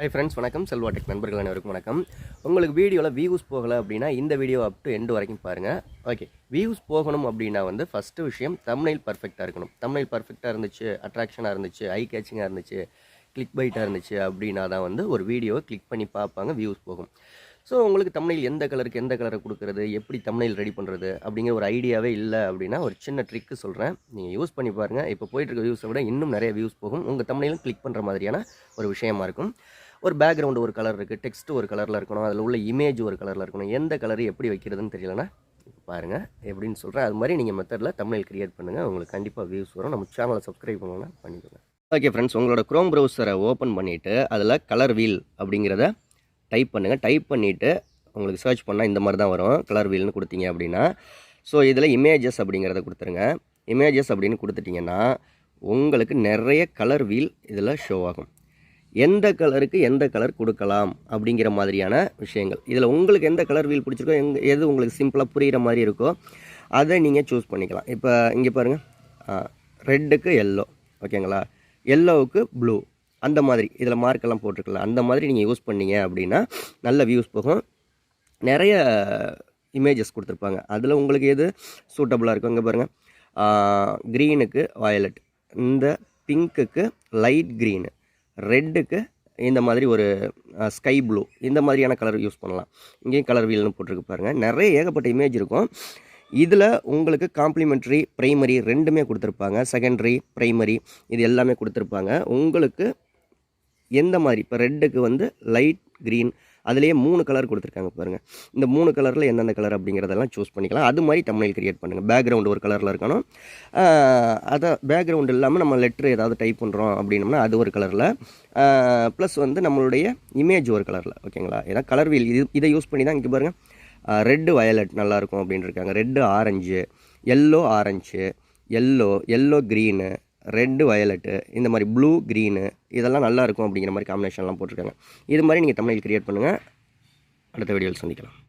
Hi friends வணக்கம். Selva tech நண்பர்கள் அனைவருக்கும் வணக்கம். உங்களுக்கு வீடியோவில் வியூஸ் போகலை அப்படின்னா இந்த வீடியோ அப் டு எண்டு வரைக்கும் பாருங்கள் ஓகே வியூஸ் போகணும் அப்படின்னா வந்து ஃபஸ்ட்டு விஷயம் தமிழில் பர்ஃபெக்டாக இருக்கணும். தமிழில் பர்ஃபெக்டாக இருந்துச்சு அட்ராக்ஷனாக இருந்துச்சு ஐ கேச்சிங்காக இருந்துச்சு கிளிக் பைட்டாக இருந்துச்சு அப்படின்னா தான் வந்து ஒரு வீடியோவை கிளிக் பண்ணி பார்ப்பாங்க வியூஸ் போகும். ஸோ உங்களுக்கு தமிழில் எந்த கலருக்கு எந்த கலரை கொடுக்குறது எப்படி தமிழில் ரெடி பண்ணுறது அப்படிங்கிற ஒரு ஐடியாவே இல்லை அப்படின்னா ஒரு சின்ன ட்ரிக்கு சொல்கிறேன் நீங்கள் யூஸ் பண்ணி பாருங்கள் இப்போ போயிட்டு இருக்க வியூஸை விட இன்னும் நிறைய வியூஸ் போகும். உங்கள் தமிழிலும் கிளிக் பண்ணுற மாதிரியான ஒரு விஷயமா இருக்கும். ஒரு பேக்ரவுண்டு ஒரு கலர் இருக்குது டெக்ஸ்ட் ஒரு கலரில் இருக்கணும் அதில் உள்ள இமேஜ் ஒரு கலரில் இருக்கணும் எந்த கலர் எப்படி வைக்கிறதுன்னு தெரியலனா பாருங்கள் எப்படின்னு சொல்கிறேன் அது மாதிரி நீங்கள் மெத்தடில் தமிழ் கிரியேட் பண்ணுங்கள் உங்களுக்கு கண்டிப்பாக வியூஸ் வரும். நம்ம சேனலை சப்ஸ்கிரைப் பண்ணணும்னா பண்ணிக்கோங்க. ஓகே ஃப்ரெண்ட்ஸ் உங்களோட க்ரோம் ப்ரௌசரை ஓப்பன் பண்ணிவிட்டு அதில் கலர் வீல் அப்படிங்கிறத டைப் பண்ணுங்கள் டைப் பண்ணிவிட்டு உங்களுக்கு சர்ச் பண்ணால் இந்த மாதிரி தான் வரும் கலர் வீல்னு கொடுத்தீங்க அப்படின்னா. ஸோ இதில் இமேஜஸ் அப்படிங்கிறத கொடுத்துருங்க. இமேஜஸ் அப்படின்னு கொடுத்துட்டிங்கன்னா உங்களுக்கு நிறைய கலர் வீல் இதில் ஷோ ஆகும். எந்த கலருக்கு எந்த கலர் கொடுக்கலாம் அப்படிங்கிற மாதிரியான விஷயங்கள். இதில் உங்களுக்கு எந்த கலர் வீல் பிடிச்சிருக்கோ எங் எது உங்களுக்கு சிம்பிளாக புரிகிற மாதிரி இருக்கோ அதை நீங்கள் சூஸ் பண்ணிக்கலாம். இப்போ இங்கே பாருங்கள் ரெட்டுக்கு எல்லோ ஓகேங்களா? எல்லோவுக்கு ப்ளூ அந்த மாதிரி. இதில் மார்க்கெல்லாம் போட்டிருக்கலாம் அந்த மாதிரி நீங்கள் யூஸ் பண்ணீங்க அப்படின்னா நல்ல வியூஸ் போகும். நிறைய இமேஜஸ் கொடுத்துருப்பாங்க. அதில் உங்களுக்கு எது சூட்டபுளாக இருக்கும் இங்கே பாருங்கள் க்ரீனுக்கு வயலட் இந்த பிங்க்குக்கு லைட் க்ரீனு ரெட்டுக்கு இந்த மாதிரி ஒரு ஸ்கை ப்ளூ இந்த மாதிரியான கலர் யூஸ் பண்ணலாம். இங்கேயும் கலர் வீல்னு போட்டிருக்கு பாருங்கள் நிறைய ஏகப்பட்ட இமேஜ் இருக்கும். இதில் உங்களுக்கு காம்ப்ளிமெண்ட்ரி ப்ரைமரி ரெண்டுமே கொடுத்துருப்பாங்க. செகண்டரி ப்ரைமரி இது எல்லாமே கொடுத்துருப்பாங்க. உங்களுக்கு எந்த மாதிரி? இப்போ ரெட்டுக்கு வந்து லைட் க்ரீன் அதுலேயே மூணு கலர் கொடுத்துருக்காங்க பாருங்கள் இந்த மூணு கலரில் எந்தெந்த கலர் அப்படிங்கிறதெல்லாம் சூஸ் பண்ணிக்கலாம். அது மாதிரி தமிழில் கிரியேட் பண்ணுங்கள் பேக்ரவுண்ட் ஒரு கலரில் இருக்கணும். அதை பேக்ரவுண்ட் இல்லாமல் நம்ம லெட்ரு ஏதாவது டைப் பண்ணுறோம் அப்படின்னம்னா அது ஒரு கலரில் ப்ளஸ் வந்து நம்மளுடைய இமேஜ் ஒரு கலரில் ஓகேங்களா ஏன்னா கலர் வீல் இது இதை யூஸ் பண்ணி தான் இங்கே பாருங்கள் ரெட்டு வயலட் நல்லாயிருக்கும் அப்படின்னு இருக்காங்க red orange yellow orange yellow yellow green red violet இந்த மாதிரி ப்ளூ க்ரீனு இதெல்லாம் நல்லா இருக்கும் அப்படிங்கிற மாதிரி காம்பினேஷன்லாம் போட்டிருக்காங்க. இது மாதிரி நீங்கள் தமிழில் க்ரியேட் பண்ணுங்கள் அடுத்த வீடியோவில் சந்திக்கலாம்.